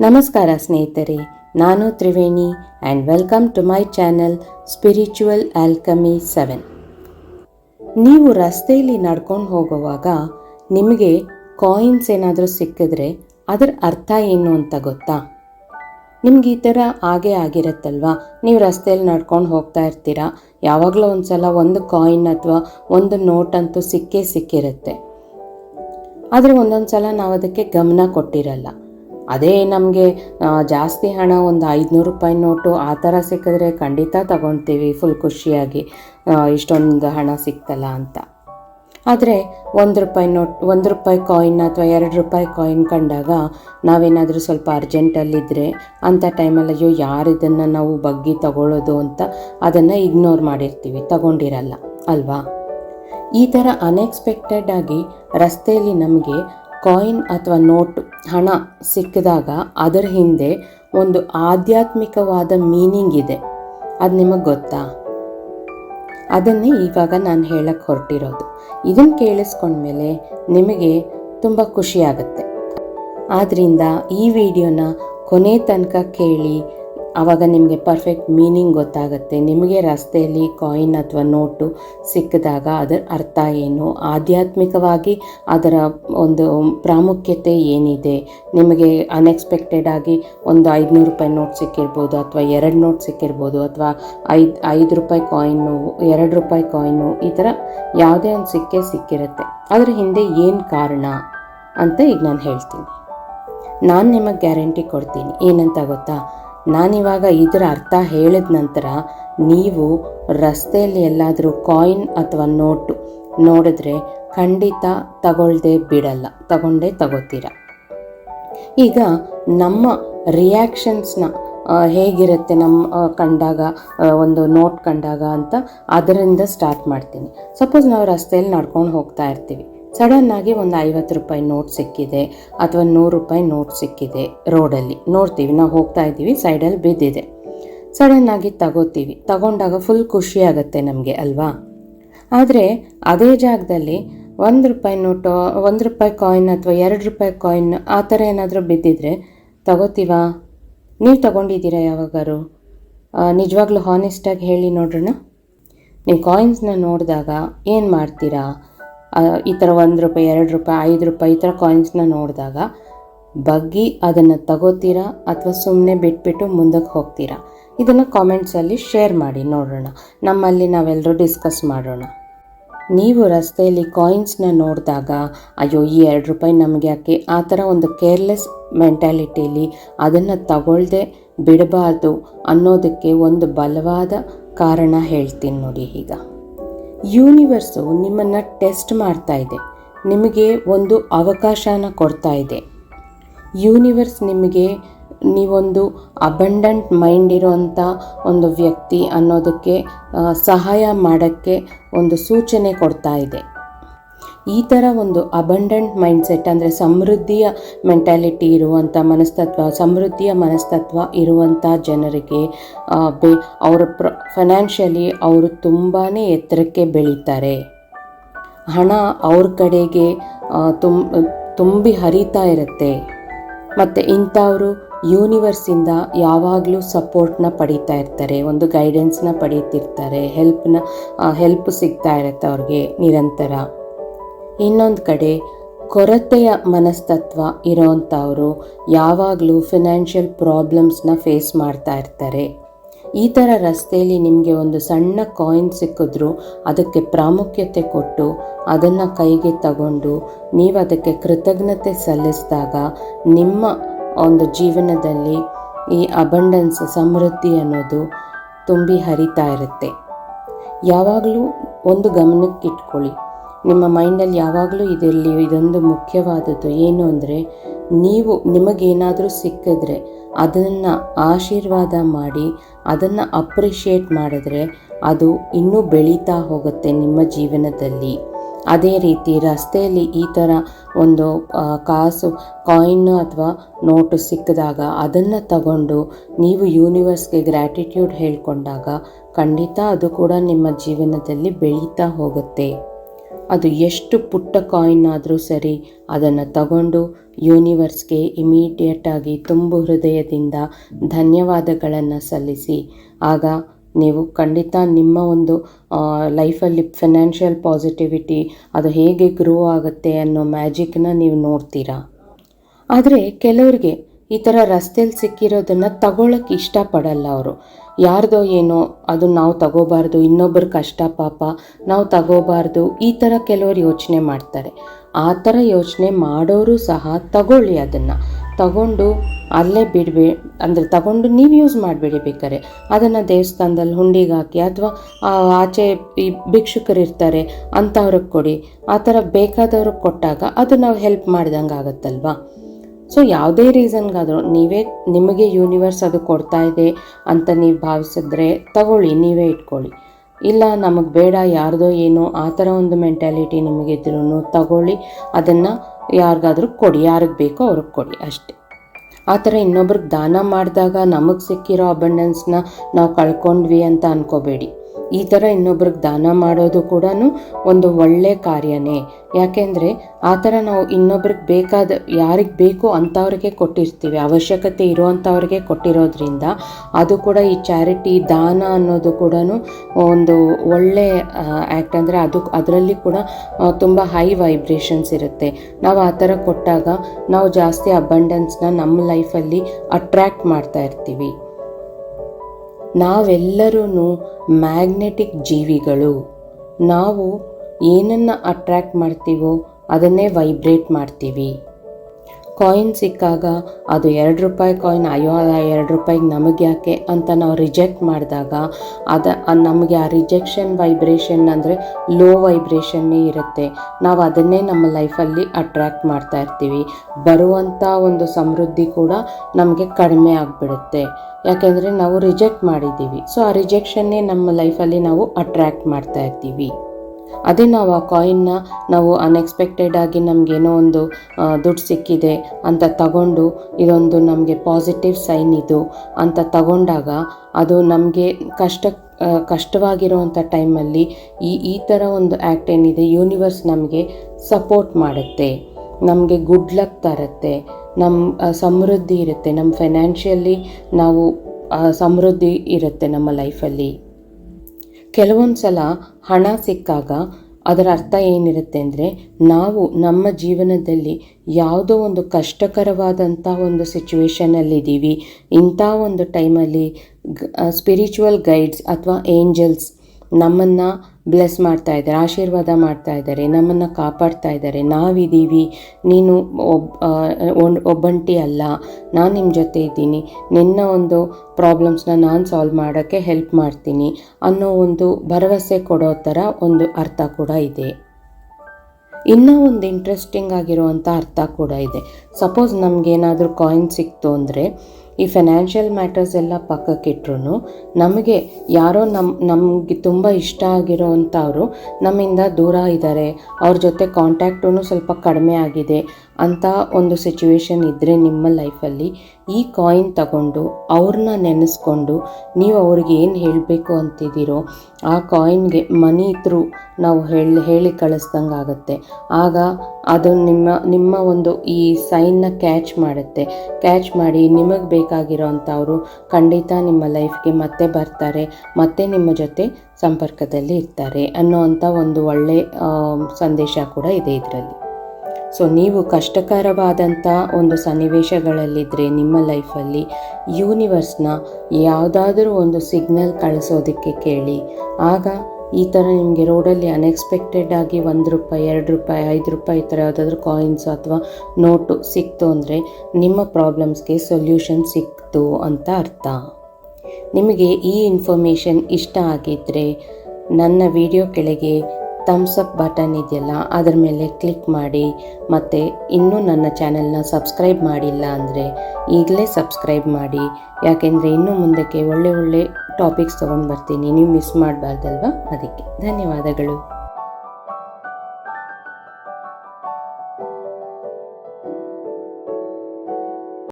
ನಮಸ್ಕಾರ ಸ್ನೇಹಿತರೆ, ನಾನು Triveni and welcome to my channel spiritual alchemy seven ನೀವು ರಸ್ತೆಯಲ್ಲಿ ನಡ್ಕೊಂಡು ಹೋಗುವಾಗ ನಿಮಗೆ ಕಾಯಿನ್ಸ್ ಏನಾದರೂ ಸಿಕ್ಕಿದ್ರೆ ಅದರ ಅರ್ಥ ಏನು ಅಂತ ಗೊತ್ತಾ? ನಿಮ್ಗೆ ಈ ಥರ ಹಾಗೆ ಆಗಿರತ್ತಲ್ವಾ? ನೀವು ರಸ್ತೆಯಲ್ಲಿ ನಡ್ಕೊಂಡು ಹೋಗ್ತಾ ಇರ್ತೀರಾ? ಯಾವಾಗಲೂ ಒಂದು ಸಲ ಒಂದು ಕಾಯಿನ್ ಅಥವಾ ಒಂದು ನೋಟ್ ಅಂತೂ ಸಿಕ್ಕೇ ಸಿಕ್ಕಿರುತ್ತೆ. ಆದರೆ ಒಂದೊಂದು ಸಲ ನಾವು ಅದಕ್ಕೆ ಗಮನ ಕೊಟ್ಟಿರಲ್ಲ. ಅದೇ ನಮಗೆ ಜಾಸ್ತಿ ಹಣ ಒಂದು ಐದುನೂರು ರೂಪಾಯಿ ನೋಟು ಆ ಥರ ಸಿಕ್ಕಿದ್ರೆ ಖಂಡಿತ ತಗೊಳ್ತೀವಿ ಫುಲ್ ಖುಷಿಯಾಗಿ. ಇಷ್ಟೊಂದು ಹಣ ಸಿಕ್ತಲ್ಲ ಅಂತ. ಆದರೆ ಒಂದು ರೂಪಾಯಿ ನೋಟ್, ಒಂದು ರೂಪಾಯಿ ಕಾಯಿನ್ ಅಥವಾ ಎರಡು ರೂಪಾಯಿ ಕಾಯಿನ್ ಕಂಡಾಗ ನಾವೇನಾದರೂ ಸ್ವಲ್ಪ ಅರ್ಜೆಂಟಲ್ಲಿದ್ದರೆ ಅಂಥ ಟೈಮಲ್ಲಿ ಅಯ್ಯೋ ಯಾರು ಇದನ್ನು ನಾವು ಬಗ್ಗಿ ತಗೊಳ್ಳೋದು ಅಂತ ಅದನ್ನು ಇಗ್ನೋರ್ ಮಾಡಿರ್ತೀವಿ, ತಗೊಂಡಿರಲ್ಲ, ಅಲ್ವಾ? ಈ ಥರ ಅನ್ಎಕ್ಸ್ಪೆಕ್ಟೆಡ್ ಆಗಿ ರಸ್ತೆಯಲ್ಲಿ ನಮಗೆ ಕಾಯಿನ್ ಅಥವಾ ನೋಟ್ ಹಣ ಸಿಕ್ಕಿದಾಗ ಅದರ ಹಿಂದೆ ಒಂದು ಆಧ್ಯಾತ್ಮಿಕವಾದ ಮೀನಿಂಗ್ ಇದೆ. ಅದು ನಿಮಗೆ ಗೊತ್ತಾ? ಅದನ್ನೇ ಇವಾಗ ನಾನು ಹೇಳಕ್ಕೆ ಹೊರಟಿರೋದು. ಇದನ್ನು ಕೇಳಿಸ್ಕೊಂಡ್ಮೇಲೆ ನಿಮಗೆ ತುಂಬ ಖುಷಿಯಾಗುತ್ತೆ ಆದ್ದರಿಂದ ಈ ವಿಡಿಯೋನ ಕೊನೆ ತನಕ ಕೇಳಿ ಆವಾಗ ನಿಮಗೆ ಪರ್ಫೆಕ್ಟ್ ಮೀನಿಂಗ್ ಗೊತ್ತಾಗುತ್ತೆ. ನಿಮಗೆ ರಸ್ತೆಯಲ್ಲಿ ಕಾಯಿನ್ ಅಥವಾ ನೋಟು ಸಿಕ್ಕಿದಾಗ ಅದರ ಅರ್ಥ ಏನು? ಆಧ್ಯಾತ್ಮಿಕವಾಗಿ ಅದರ ಒಂದು ಪ್ರಾಮುಖ್ಯತೆ ಏನಿದೆ? ನಿಮಗೆ ಅನ್ಎಕ್ಸ್ಪೆಕ್ಟೆಡ್ ಆಗಿ ಒಂದು ಐದುನೂರು ರೂಪಾಯಿ ನೋಟ್ ಸಿಕ್ಕಿರ್ಬೋದು ಅಥವಾ ಎರಡು ನೋಟ್ ಸಿಕ್ಕಿರ್ಬೋದು ಅಥವಾ ಐದು ಐದು ರೂಪಾಯಿ ಕಾಯಿನು ಎರಡು ರೂಪಾಯಿ ಕಾಯಿನು ಈ ಥರ ಯಾವುದೇ ಒಂದು ಸಿಕ್ಕೇ ಸಿಕ್ಕಿರುತ್ತೆ. ಅದರ ಹಿಂದೆ ಏನು ಕಾರಣ ಅಂತ ಈಗ ನಾನು ಹೇಳ್ತೀನಿ. ನಾನು ನಿಮಗೆ ಗ್ಯಾರಂಟಿ ಕೊಡ್ತೀನಿ. ಏನಂತ ಗೊತ್ತಾ? ನಾನಿವಾಗ ಇದರ ಅರ್ಥ ಹೇಳಿದ ನಂತರ ನೀವು ರಸ್ತೆಯಲ್ಲಿ ಎಲ್ಲಾದರೂ ಕಾಯಿನ್ ಅಥವಾ ನೋಟು ನೋಡಿದ್ರೆ ಖಂಡಿತ ತಗೊಳ್ಳದೆ ಬಿಡಲ್ಲ, ತಗೊಂಡೇ ತಗೋತೀರ. ಈಗ ನಮ್ಮ ರಿಯಾಕ್ಷನ್ಸ್ನ ಹೇಗಿರುತ್ತೆ ನಮ್ಮ ಕಂಡಾಗ ಒಂದು ನೋಟ್ ಕಂಡಾಗ ಅಂತ ಅದರಿಂದ ಸ್ಟಾರ್ಟ್ ಮಾಡ್ತೀನಿ. ಸಪೋಸ್ ನಾವು ರಸ್ತೆಯಲ್ಲಿ ನಡ್ಕೊಂಡು ಹೋಗ್ತಾ ಇರ್ತೀವಿ. ಸಡನ್ನಾಗಿ ಒಂದು ಐವತ್ತು ರೂಪಾಯಿ ನೋಟ್ ಸಿಕ್ಕಿದೆ ಅಥವಾ ನೂರು ರೂಪಾಯಿ ನೋಟ್ ಸಿಕ್ಕಿದೆ ರೋಡಲ್ಲಿ ನೋಡ್ತೀವಿ, ನಾವು ಹೋಗ್ತಾ ಇದ್ದೀವಿ ಸೈಡಲ್ಲಿ ಬಿದ್ದಿದೆ. ಸಡನ್ ಆಗಿ ತಗೋತೀವಿ. ತಗೊಂಡಾಗ ಫುಲ್ ಖುಷಿ ಆಗುತ್ತೆ ನಮಗೆ, ಅಲ್ವಾ? ಆದರೆ ಅದೇ ಜಾಗದಲ್ಲಿ ಒಂದು ರೂಪಾಯಿ ನೋಟು ಒಂದು ರೂಪಾಯಿ ಕಾಯಿನ್ ಅಥವಾ ಎರಡು ರೂಪಾಯಿ ಕಾಯಿನ್ ಆ ಥರ ಏನಾದರೂ ಬಿದ್ದಿದ್ರೆ ತಗೋತೀವಾ? ನೀವು ತಗೊಂಡಿದ್ದೀರಾ ಯಾವಾಗಾರು ನಿಜವಾಗ್ಲೂ ಹಾನೆಸ್ಟಾಗಿ ಹೇಳಿ ನೋಡೋಣ ನೀವು ಕಾಯಿನ್ಸ್ನ ನೋಡಿದಾಗ ಏನು ಮಾಡ್ತೀರಾ? ಈ ಥರ ಒಂದು ರೂಪಾಯಿ, ಎರಡು ರೂಪಾಯಿ, ಐದು ರೂಪಾಯಿ ಈ ಥರ ಕಾಯಿನ್ಸ್ನ ನೋಡಿದಾಗ ಬಗ್ಗಿ ಅದನ್ನು ತಗೋತೀರಾ ಅಥವಾ ಸುಮ್ಮನೆ ಬಿಟ್ಬಿಟ್ಟು ಮುಂದಕ್ಕೆ ಹೋಗ್ತೀರಾ? ಇದನ್ನು ಕಾಮೆಂಟ್ಸಲ್ಲಿ ಶೇರ್ ಮಾಡಿ, ನೋಡೋಣ. ನಮ್ಮಲ್ಲಿ ನಾವೆಲ್ಲರೂ ಡಿಸ್ಕಸ್ ಮಾಡೋಣ. ನೀವು ರಸ್ತೆಯಲ್ಲಿ ಕಾಯಿನ್ಸ್ನ ನೋಡಿದಾಗ, ಅಯ್ಯೋ, ಈ ಎರಡು ರೂಪಾಯಿ ನಮಗೆ ಯಾಕೆ? ಆ ಥರ ಒಂದು ಕೇರ್ಲೆಸ್ ಮೆಂಟ್ಯಾಲಿಟಿಯಲ್ಲಿ ಅದನ್ನು ತಗೊಳ್ದೆ ಬಿಡಬಾರ್ದು ಅನ್ನೋದಕ್ಕೆ ಒಂದು ಬಲವಾದ ಕಾರಣ ಹೇಳ್ತೀನಿ ನೋಡಿ ಈಗ. ಯೂನಿವರ್ಸು ನಿಮ್ಮನ್ನು ಟೆಸ್ಟ್ ಮಾಡ್ತಾ ಇದೆ. ನಿಮಗೆ ಒಂದು ಅವಕಾಶನ ಕೊಡ್ತಾ ಇದೆ. ಯೂನಿವರ್ಸ್ ನಿಮಗೆ ನೀವೊಂದು ಅಬಂಡೆಂಟ್ ಮೈಂಡ್ ಇರೋಂಥ ಒಂದು ವ್ಯಕ್ತಿ ಅನ್ನೋದಕ್ಕೆ ಸಹಾಯ ಮಾಡೋಕ್ಕೆ ಒಂದು ಸೂಚನೆ ಕೊಡ್ತಾ ಇದೆ. ಈ ಥರ ಒಂದು ಅಬಂಡೆಂಟ್ ಮೈಂಡ್ಸೆಟ್ ಅಂದರೆ ಸಮೃದ್ಧಿಯ ಮೆಂಟ್ಯಾಲಿಟಿ ಇರುವಂಥ ಮನಸ್ತತ್ವ, ಸಮೃದ್ಧಿಯ ಮನಸ್ತತ್ವ ಇರುವಂಥ ಜನರಿಗೆ ಬೆ, ಅವರ ಪ್ರ ಫೈನಾನ್ಷಿಯಲಿ ಅವರು ತುಂಬಾ ಎತ್ತರಕ್ಕೆ ಬೆಳೀತಾರೆ. ಹಣ ಅವ್ರ ಕಡೆಗೆ ತುಂಬ ತುಂಬಿ ಹರಿತಾ ಇರುತ್ತೆ. ಮತ್ತು ಇಂಥವರು ಯೂನಿವರ್ಸಿಂದ ಯಾವಾಗಲೂ ಸಪೋರ್ಟ್ನ ಪಡೀತಾ ಇರ್ತಾರೆ, ಒಂದು ಗೈಡೆನ್ಸ್ನ ಪಡೀತಿರ್ತಾರೆ ಹೆಲ್ಪ್ನ ಹೆಲ್ಪ್ ಸಿಗ್ತಾ ಇರುತ್ತೆ ಅವ್ರಿಗೆ ನಿರಂತರ. ಇನ್ನೊಂದು ಕಡೆ, ಕೊರತೆಯ ಮನಸ್ತತ್ವ ಇರೋವಂಥವರು ಯಾವಾಗಲೂ ಫಿನಾನ್ಷಿಯಲ್ ಪ್ರಾಬ್ಲಮ್ಸ್ನ ಫೇಸ್ ಮಾಡ್ತಾ ಇರ್ತಾರೆ. ಈ ಥರ ರಸ್ತೆಯಲ್ಲಿ ನಿಮಗೆ ಒಂದು ಸಣ್ಣ ಕಾಯಿನ್ ಸಿಕ್ಕಿದ್ರೂ ಅದಕ್ಕೆ ಪ್ರಾಮುಖ್ಯತೆ ಕೊಟ್ಟು ಅದನ್ನು ಕೈಗೆ ತಗೊಂಡು ನೀವು ಅದಕ್ಕೆ ಕೃತಜ್ಞತೆ ಸಲ್ಲಿಸಿದಾಗ ನಿಮ್ಮ ಒಂದು ಜೀವನದಲ್ಲಿ ಈ ಅಬಂಡೆನ್ಸ್ ಸಮೃದ್ಧಿ ಅನ್ನೋದು ತುಂಬಿ ಹರಿತಾ ಇರುತ್ತೆ. ಯಾವಾಗಲೂ ಒಂದು ಗಮನಕ್ಕೆ ಇಟ್ಕೊಳ್ಳಿ ನಿಮ್ಮ ಮೈಂಡಲ್ಲಿ ಯಾವಾಗಲೂ ಇದರಲ್ಲಿ ಇದೊಂದು ಮುಖ್ಯವಾದದ್ದು ಏನು ಅಂದರೆ ನೀವು ನಿಮಗೇನಾದರೂ ಸಿಕ್ಕಿದ್ರೆ ಅದನ್ನು ಆಶೀರ್ವಾದ ಮಾಡಿ, ಅದನ್ನು ಅಪ್ರಿಷಿಯೇಟ್ ಮಾಡಿದ್ರೆ ಅದು ಇನ್ನೂ ಬೆಳೀತಾ ಹೋಗುತ್ತೆ ನಿಮ್ಮ ಜೀವನದಲ್ಲಿ. ಅದೇ ರೀತಿ ರಸ್ತೆಯಲ್ಲಿ ಈ ಥರ ಒಂದು ಕಾಸು ಕಾಯಿನ್ನು ಅಥವಾ ನೋಟು ಸಿಕ್ಕಿದಾಗ ಅದನ್ನು ತಗೊಂಡು ನೀವು ಯೂನಿವರ್ಸ್ಗೆ ಗ್ರ್ಯಾಟಿಟ್ಯೂಡ್ ಹೇಳ್ಕೊಂಡಾಗ ಖಂಡಿತ ಅದು ಕೂಡ ನಿಮ್ಮ ಜೀವನದಲ್ಲಿ ಬೆಳೀತಾ ಹೋಗುತ್ತೆ. ಅದು ಎಷ್ಟು ಪುಟ್ಟ ಕಾಯಿನ್ ಆದರೂ ಸರಿ ಅದನ್ನು ತಗೊಂಡು ಯೂನಿವರ್ಸ್ಗೆ ಇಮಿಡಿಯೇಟಾಗಿ ತುಂಬು ಹೃದಯದಿಂದ ಧನ್ಯವಾದಗಳನ್ನು ಸಲ್ಲಿಸಿ. ಆಗ ನೀವು ಖಂಡಿತ ನಿಮ್ಮ ಒಂದು ಲೈಫಲ್ಲಿ ಫಿನಾನ್ಷಿಯಲ್ ಪಾಸಿಟಿವಿಟಿ ಅದು ಹೇಗೆ ಗ್ರೋ ಆಗುತ್ತೆ ಅನ್ನೋ ಮ್ಯಾಜಿಕ್ನ ನೀವು ನೋಡ್ತೀರಾ? ಆದರೆ ಕೆಲವರಿಗೆ ಈ ಥರ ರಸ್ತೆಯಲ್ಲಿ ಸಿಕ್ಕಿರೋದನ್ನು ತಗೊಳಕ್ಕೆ ಇಷ್ಟಪಡಲ್ಲ ಅವರು. ಯಾರ್ದೋ ಏನೋ ಅದು ನಾವು ತಗೋಬಾರ್ದು, ಇನ್ನೊಬ್ಬರ ಕಷ್ಟ ಪಾಪ ನಾವು ತಗೋಬಾರ್ದು, ಈ ಥರ ಕೆಲವರು ಯೋಚನೆ ಮಾಡ್ತಾರೆ. ಆ ಥರ ಯೋಚನೆ ಮಾಡೋರು ಸಹ ತಗೊಳ್ಳಿ ಅದನ್ನು. ತಗೊಂಡು ಅಲ್ಲೇ ಬಿಡ್ಬಿ, ಅಂದರೆ ತಗೊಂಡು ನೀವು ಯೂಸ್ ಮಾಡಿಬಿಡಿ ಬೇಕಾರೆ ಅದನ್ನು ದೇವಸ್ಥಾನದಲ್ಲಿ ಹುಂಡಿಗೆ ಹಾಕಿ ಅಥವಾ ಆಚೆ ಈ ಭಿಕ್ಷುಕರು ಇರ್ತಾರೆ, ಅಂಥವ್ರಿಗೆ ಕೊಡಿ. ಆ ಥರ ಬೇಕಾದವ್ರಿಗೆ ಕೊಟ್ಟಾಗ ಅದು ನಾವು ಹೆಲ್ಪ್ ಮಾಡ್ದಂಗೆ ಆಗುತ್ತಲ್ವಾ ಸೊ ಯಾವುದೇ ರೀಸನ್ಗಾದರೂ ನೀವೇ ನಿಮಗೆ ಯೂನಿವರ್ಸ್ ಅದು ಕೊಡ್ತಾ ಇದೆ ಅಂತ ನೀವು ಭಾವಿಸಿದ್ರೆ ತಗೊಳ್ಳಿ, ನೀವೇ ಇಟ್ಕೊಳ್ಳಿ. ಇಲ್ಲ, ನಮಗೆ ಬೇಡ, ಯಾರ್ದೋ ಏನೋ ಆ ಥರ ಒಂದು ಮೆಂಟ್ಯಾಲಿಟಿ ನಿಮಗಿದ್ರೂ ತಗೊಳ್ಳಿ. ಅದನ್ನು ಯಾರಿಗಾದ್ರೂ ಕೊಡಿ, ಯಾರಿಗೆ ಬೇಕೋ ಅವ್ರಿಗೆ ಕೊಡಿ ಅಷ್ಟೇ. ಆ ಥರ ಇನ್ನೊಬ್ರಿಗೆ ದಾನ ಮಾಡಿದಾಗ ನಮಗೆ ಸಿಕ್ಕಿರೋ ಅಬಂಡೆನ್ಸ್ನ ನಾವು ಕಳ್ಕೊಂಡ್ವಿ ಅಂತ ಅನ್ಕೋಬೇಡಿ. ಈ ಥರ ಇನ್ನೊಬ್ರಿಗೆ ದಾನ ಮಾಡೋದು ಕೂಡ ಒಂದು ಒಳ್ಳೆ ಕಾರ್ಯನೇ. ಯಾಕೆಂದರೆ ಆ ಥರ ನಾವು ಇನ್ನೊಬ್ರಿಗೆ ಬೇಕಾದ ಯಾರಿಗೆ ಬೇಕೋ ಅಂಥವ್ರಿಗೆ ಕೊಟ್ಟಿರ್ತೀವಿ. ಅವಶ್ಯಕತೆ ಇರೋವಂಥವ್ರಿಗೆ ಕೊಟ್ಟಿರೋದ್ರಿಂದ ಅದು ಕೂಡ ಈ ಚಾರಿಟಿ, ದಾನ ಅನ್ನೋದು ಕೂಡ ಒಂದು ಒಳ್ಳೆ ಆ್ಯಕ್ಟ್ ಅಂದರೆ ಅದು ಅದರಲ್ಲಿ ಕೂಡ ತುಂಬ ಹೈ ವೈಬ್ರೇಷನ್ಸ್ ಇರುತ್ತೆ. ನಾವು ಆ ಥರ ಕೊಟ್ಟಾಗ ನಾವು ಜಾಸ್ತಿ ಅಬಂಡೆನ್ಸ್ನ ನಮ್ಮ ಲೈಫಲ್ಲಿ ಅಟ್ರ್ಯಾಕ್ಟ್ ಮಾಡ್ತಾ ಇರ್ತೀವಿ. ನಾವೆಲ್ಲರೂ ಮ್ಯಾಗ್ನೆಟಿಕ್ ಜೀವಿಗಳು. ನಾವು ಏನನ್ನು ಅಟ್ರ್ಯಾಕ್ಟ್ ಮಾಡ್ತೀವೋ ಅದನ್ನೇ ವೈಬ್ರೇಟ್ ಮಾಡ್ತೀವಿ. ಕಾಯಿನ್ ಸಿಕ್ಕಾಗ ಅದು ಎರಡು ರೂಪಾಯಿ ಕಾಯಿನ್ ಅಯ್ಯೋ ಎರಡು ರೂಪಾಯಿಗೆ ನಮಗೆ ಯಾಕೆ ಅಂತ ನಾವು ರಿಜೆಕ್ಟ್ ಮಾಡಿದಾಗ ಅದ ನಮಗೆ ಆ ರಿಜೆಕ್ಷನ್ ವೈಬ್ರೇಷನ್ ಅಂದರೆ ಲೋ ವೈಬ್ರೇಷನ್ನೇ ಇರುತ್ತೆ. ನಾವು ಅದನ್ನೇ ನಮ್ಮ ಲೈಫಲ್ಲಿ ಅಟ್ರ್ಯಾಕ್ಟ್ ಮಾಡ್ತಾ ಇರ್ತೀವಿ. ಬರುವಂಥ ಒಂದು ಸಮೃದ್ಧಿ ಕೂಡ ನಮಗೆ ಕಡಿಮೆ ಆಗಿಬಿಡುತ್ತೆ. ಯಾಕೆಂದರೆ ನಾವು ರಿಜೆಕ್ಟ್ ಮಾಡಿದ್ದೀವಿ. ಸೊ ಆ ರಿಜೆಕ್ಷನ್ನೇ ನಮ್ಮ ಲೈಫಲ್ಲಿ ನಾವು ಅಟ್ರ್ಯಾಕ್ಟ್ ಮಾಡ್ತಾ ಇರ್ತೀವಿ. ಅದೇ ನಾವು ಆ ಕಾಯಿನ್ನ ನಾವು ಅನ್ಎಕ್ಸ್ಪೆಕ್ಟೆಡ್ ಆಗಿ ನಮಗೇನೋ ಒಂದು ದುಡ್ಡು ಸಿಕ್ಕಿದೆ ಅಂತ ತಗೊಂಡು ಇದೊಂದು ನಮಗೆ ಪಾಸಿಟಿವ್ ಸೈನ್ ಇದು ಅಂತ ತಗೊಂಡಾಗ ಅದು ನಮಗೆ ಕಷ್ಟ ಕಷ್ಟವಾಗಿರುವಂಥ ಟೈಮಲ್ಲಿ ಈ ಈ ಥರ ಒಂದು ಆ್ಯಕ್ಟ್ ಏನಿದೆ ಯೂನಿವರ್ಸ್ ನಮಗೆ ಸಪೋರ್ಟ್ ಮಾಡುತ್ತೆ. ನಮಗೆ ಗುಡ್ ಲಕ್ ತರುತ್ತೆ. ನಮ್ಮ ಸಮೃದ್ಧಿ ಇರುತ್ತೆ. ನಮ್ಮ ಫೈನಾನ್ಷಿಯಲಿ ನಾವು ಸಮೃದ್ಧಿ ಇರುತ್ತೆ ನಮ್ಮ ಲೈಫಲ್ಲಿ ಕೆಲವೊಂದು ಸಲ ಹಣ ಸಿಕ್ಕಾಗ ಅದರ ಅರ್ಥ ಏನಿರುತ್ತೆ ಅಂದರೆ ನಾವು ನಮ್ಮ ಜೀವನದಲ್ಲಿ ಯಾವುದೋ ಒಂದು ಕಷ್ಟಕರವಾದಂಥ ಒಂದು ಸಿಚುವೇಷನಲ್ಲಿದ್ದೀವಿ ಇಂಥ ಒಂದು ಟೈಮಲ್ಲಿ ಸ್ಪಿರಿಚುವಲ್ ಗೈಡ್ಸ್ ಅಥವಾ ಏಂಜಲ್ಸ್ ನಮ್ಮನ್ನು ಬ್ಲೆಸ್ ಮಾಡ್ತಾ ಇದ್ದಾರೆ, ಆಶೀರ್ವಾದ ಮಾಡ್ತಾ ಇದ್ದಾರೆ, ನಮ್ಮನ್ನು ಕಾಪಾಡ್ತಾ ಇದ್ದಾರೆ. ನಾವಿದ್ದೀವಿ, ನೀನು ಒಬ್ ಒಬ್ಬಂಟಿ ಅಲ್ಲ, ನಾನು ನಿಮ್ಮ ಜೊತೆ ಇದ್ದೀನಿ. ನಿನ್ನ ಒಂದು ಪ್ರಾಬ್ಲಮ್ಸ್ನ ನಾನು ಸಾಲ್ವ್ ಮಾಡೋಕ್ಕೆ ಹೆಲ್ಪ್ ಮಾಡ್ತೀನಿ ಅನ್ನೋ ಒಂದು ಭರವಸೆ ಕೊಡೋ ಥರ ಒಂದು ಅರ್ಥ ಕೂಡ ಇದೆ. ಇನ್ನೂ ಒಂದು ಇಂಟ್ರೆಸ್ಟಿಂಗ್ ಆಗಿರುವಂಥ ಅರ್ಥ ಕೂಡ ಇದೆ. ಸಪೋಸ್ ನಮಗೇನಾದರೂ ಕಾಯಿನ್ ಸಿಕ್ತು ಅಂದರೆ, ಈ ಫೈನಾನ್ಷಿಯಲ್ ಮ್ಯಾಟರ್ಸ್ ಎಲ್ಲ ಪಕ್ಕಕ್ಕಿಟ್ರು ನಮಗೆ ಯಾರೋ ನಮ್ಮ ನಮಗೆ ತುಂಬ ಇಷ್ಟ ಆಗಿರೋ ಅಂಥವರು ನಮ್ಮಿಂದ ದೂರ ಇದ್ದಾರೆ ಅವ್ರ ಜೊತೆ ಕಾಂಟ್ಯಾಕ್ಟೂ ಸ್ವಲ್ಪ ಕಡಿಮೆ ಆಗಿದೆ ಅಂತ ಒಂದು ಸಿಚುವೇಶನ್ ಇದ್ದರೆ ನಿಮ್ಮ ಲೈಫಲ್ಲಿ ಈ ಕಾಯಿನ್ ತಗೊಂಡು ಅವ್ರನ್ನ ನೆನೆಸ್ಕೊಂಡು ನೀವು ಅವ್ರಿಗೆ ಏನು ಹೇಳಬೇಕು ಅಂತಿದ್ದೀರೋ, ಆ ಕಾಯಿನ್ಗೆ ಮನಿ ಥ್ರೂ ನಾವು ಹೇಳಿ ಹೇಳಿ ಕಳಿಸ್ದಂಗೆ ಆಗುತ್ತೆ ಆಗ ಅದು ನಿಮ್ಮ ನಿಮ್ಮ ಒಂದು ಈ ಸೈನ್ನ ಕ್ಯಾಚ್ ಮಾಡುತ್ತೆ. ಕ್ಯಾಚ್ ಮಾಡಿ ನಿಮಗೆ ಬೇಕಾಗಿರೋ ಅಂಥವರು ಖಂಡಿತ ನಿಮ್ಮ ಲೈಫ್ಗೆ ಮತ್ತೆ ಬರ್ತಾರೆ, ಮತ್ತೆ ನಿಮ್ಮ ಜೊತೆ ಸಂಪರ್ಕದಲ್ಲಿ ಇರ್ತಾರೆ ಅನ್ನೋವಂಥ ಒಂದು ಒಳ್ಳೆ ಸಂದೇಶ ಕೂಡ ಇದೆ ಇದರಲ್ಲಿ. ಸೊ ನೀವು ಕಷ್ಟಕರವಾದಂಥ ಒಂದು ಸನ್ನಿವೇಶಗಳಲ್ಲಿದ್ದರೆ ನಿಮ್ಮ ಲೈಫಲ್ಲಿ ಯೂನಿವರ್ಸ್ನ ಯಾವುದಾದ್ರೂ ಒಂದು ಸಿಗ್ನಲ್ ಕಳಿಸೋದಕ್ಕೆ ಕೇಳಿ. ಆಗ ಈ ಥರ ನಿಮಗೆ ರೋಡಲ್ಲಿ ಅನ್ಎಕ್ಸ್ಪೆಕ್ಟೆಡ್ ಆಗಿ ಒಂದು ರೂಪಾಯಿ, ಎರಡು ರೂಪಾಯಿ, ಐದು ರೂಪಾಯಿ ಈ ಥರ ಯಾವುದಾದ್ರೂ ಕಾಯಿನ್ಸ್ ಅಥವಾ ನೋಟು ಸಿಕ್ತು ಅಂದರೆ ನಿಮ್ಮ ಪ್ರಾಬ್ಲಮ್ಸ್ಗೆ ಸೊಲ್ಯೂಷನ್ ಸಿಕ್ತು ಅಂತ ಅರ್ಥ. ನಿಮಗೆ ಈ ಇನ್ಫಾರ್ಮೇಷನ್ ಇಷ್ಟ ಆಗಿದ್ದರೆ ನನ್ನ ವಿಡಿಯೋ ಕೆಳಗೆ ಥಮ್ಸ್ ಅಪ್ ಬಟನ್ ಇದೆಯಲ್ಲ, ಅದರ ಮೇಲೆ ಕ್ಲಿಕ್ ಮಾಡಿ ಮತ್ತು ಇನ್ನೂ ನನ್ನ ಚಾನೆಲ್ನ ಸಬ್ಸ್ಕ್ರೈಬ್ ಮಾಡಿಲ್ಲ ಅಂದರೆ ಈಗಲೇ ಸಬ್ಸ್ಕ್ರೈಬ್ ಮಾಡಿ. ಯಾಕೆಂದರೆ ಇನ್ನು ಮುಂದಕ್ಕೆ ಒಳ್ಳೆ ಒಳ್ಳೆ ಟಾಪಿಕ್ಸ್ ತೊಗೊಂಡು ಬರ್ತೀನಿ. ನೀವು ಮಿಸ್ ಮಾಡಬಾರ್ದಲ್ವಾ? ಅದಕ್ಕೆ ಧನ್ಯವಾದಗಳು.